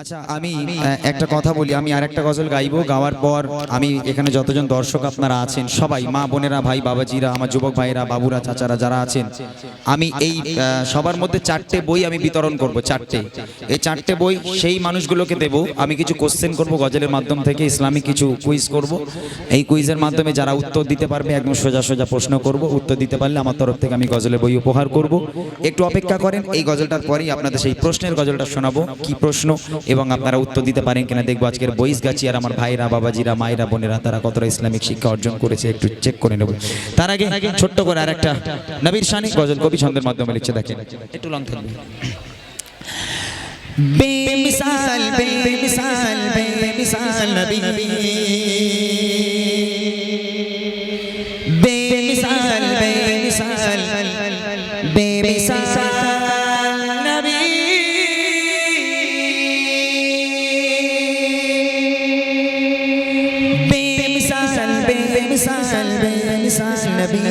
আচ্ছা আমি একটা কথা বলি আমি আর একটা গজল গাইবো গাওয়ার পর আমি এখানে যতজন দর্শক আপনারা আছেন সবাই মা বোনেরা ভাই বাবাজিরা আমার যুবক ভাইরা বাবুরা চাচারা যারা আছেন আমি এই সবার মধ্যে চারটে বই আমি বিতরণ করব চারটে। এই চারটে বই সেই মানুষগুলোকে দেব আমি কিছু কোশ্চেন করব গজলের মাধ্যম থেকে ইসলামিক কিছু কুইজ করব। এই কুইজের মাধ্যমে যারা উত্তর দিতে পারবে একদম সোজা সোজা প্রশ্ন করব উত্তর দিতে পারলে আমার তরফ থেকে আমি গজলের বই উপহার করব। একটু অপেক্ষা করেন এই গজলটার পরেই আপনাদের সেই প্রশ্নের গজলটা শোনাবো কি প্রশ্ন? এবং আপনারা উত্তর দিতে পারেন কিনা দেখব আজকের বইস গাছি আর আমার ভাইরা বাবাজিরা মায়েরা বোনেরা তারা কতটা ইসলামিক শিক্ষা অর্জন করেছে একটু চেক করে নেব। তার আগে ছোট্ট করে আর একটা নবীর শানি গজল কবি ছন্দের মাধ্যমে লিখছে দেখেন। একটু লং থাকবে। বেমিসাল বেমিসাল বেমিসাল নবী। বেমিসাল বেমিসাল বেমিসাল। বেমিসাল বেমিসাল নবী।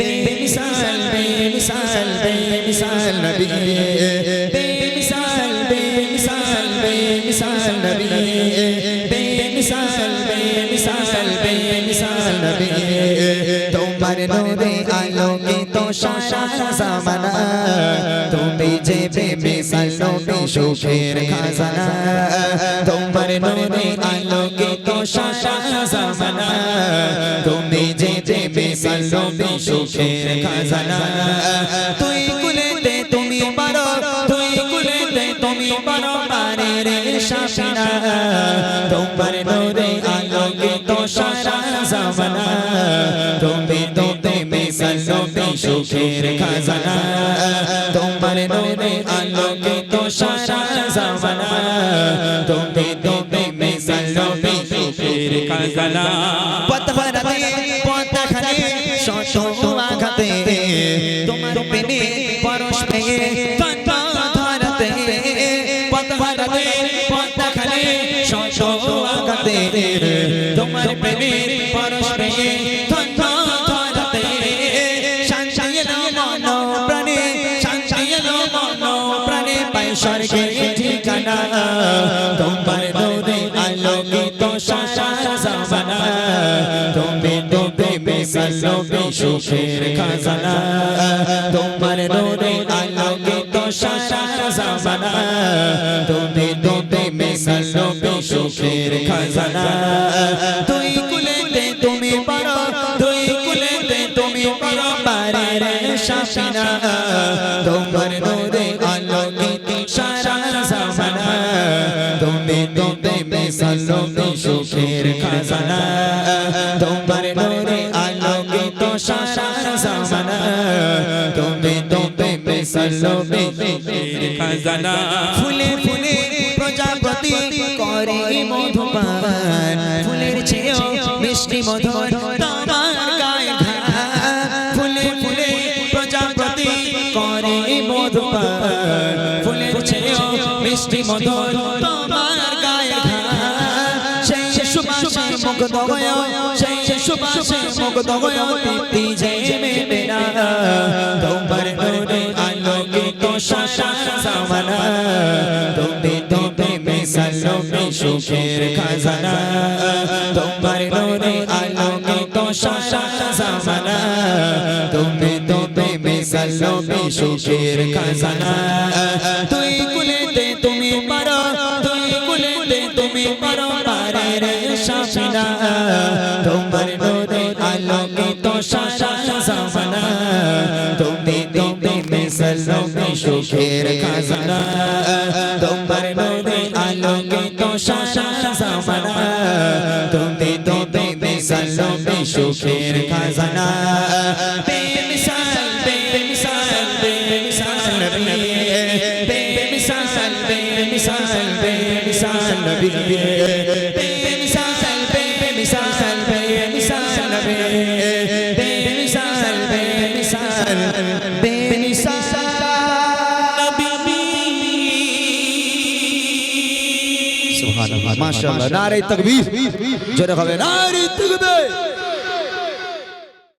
বেমিসাল বেমিসাল বেমিসাল নবী। বেমিসাল বেমিসাল বেমিসাল নবী। বেমিসাল বেমিসাল বেমিসাল নবী। তোমার নূরে আলোকিত সারা জামানা। তুমি যে বেমিসাল নবী, সুখের খাজানা। তোমার নূরে আলোকিত সারা জামানা। সুখের খাজানা। তুই কুলেতে তুমি পারো তুই কুলেতে তুমি পারো পারে রে শাসনা তোমার নূরে আলোকিত সারা জামানা। তুমি তো বেমিসাল নবী সুখের খাজানা। তোমার নূরে আলোকিত সারা জামানা। তুমি তো সুখের খাজানা। পথখানে আঘাতে তোমার প্রেমে পরশ পেয়ে ধরাতে পথভরাতে পথখানে শত আঘাতে তোমার প্রেমে পরশ পেয়ে ধরাতে ঠিকানা, তোমার নূরে নবী সুখের খাজানা তোমার নূরে আলোকিত সারা জামানা তুমি তো বেমিসাল নবী সুখের খাজানা তুই কুলেতে তুমি পারো তুই কুলেতে তুমি পারো পারে রে শাসিনা তোমার নূরে আলোকিত সারা জামানা তুমি তো বেমিসাল নবী সুখের খাজানা তোমার নূরে সারা জামানা তুমি তো বেমিসাল খাজানা ফুলে ফুলে প্রজাপতি করে মধুপান ফুলের চেয়েও মিষ্টি মধুর তোমার গায়ে ফুলে ফুলে প্রজাপতি করে মধুপান ফুলের চেয়েও মিষ্টি মধুর তোমার সুবাসে মুগ্ধ হয়ে সেই সুবাসে মুগ্ধ হয়ে তৃপ্তি জেমে মেরা তোমার নূরে আলোকিত সারা জামানা তুমি তো বেমিসাল নবী সুখের খাজানা তোমার নূরে আলোকিত সারা জামানা তুমি তো বেমিসাল নবী সুখের খাজানা জামানা তুমি তো বেমিসাল নবী সুখের খাজানা। তোমার নূরে আলোকিত সারা জামানা তুমি তো বেমিসাল নবী সুখের খাজানা। নবী। বেমিসাল বেমিসাল বেমিসাল নবী। বেমিসাল সুবহানাল্লাহ মাশাআল্লাহ নারে তাকবীর জোরে হবে নারে তাকবীর।